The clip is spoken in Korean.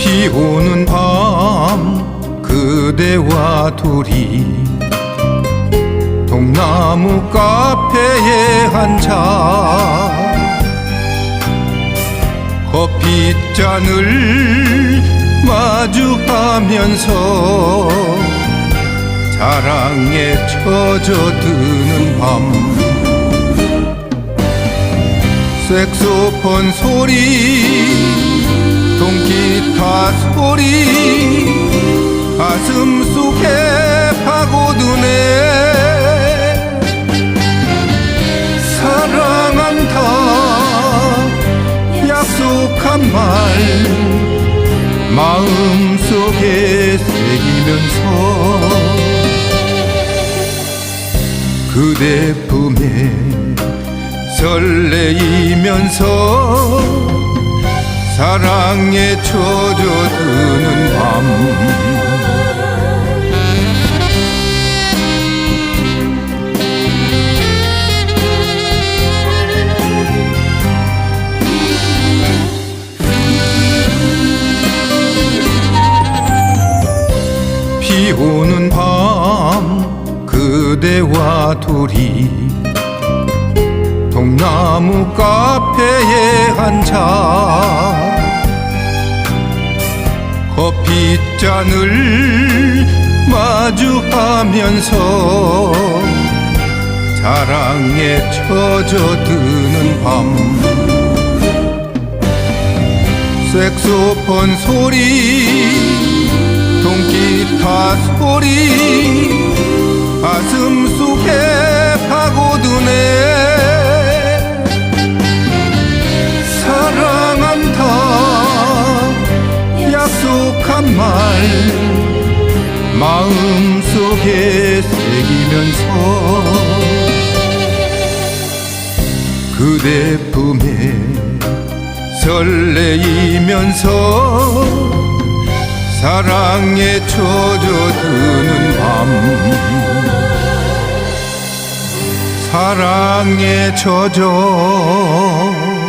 비 오는 밤 그대와 둘이 동나무 카페에 앉아 커피 잔을 마주하면서 사랑에 젖어드는 밤 색소폰 소리 가슴 속에 파고드네. 사랑한다 약속한 말 마음 속에 새기면서 그대 품에 설레이면서 사랑에 젖어드는 밤 그대와 둘이 동나무 카페에 앉아 커피 잔을 마주하면서 사랑에 젖어드는 밤. 색소폰 소리 동기타 소리 가슴 속에 파고드네. 사랑한다 약속한 말. 마음속에 새기면서 그대 품에 설레이면서 사랑에 젖어드는 밤 사랑에 젖어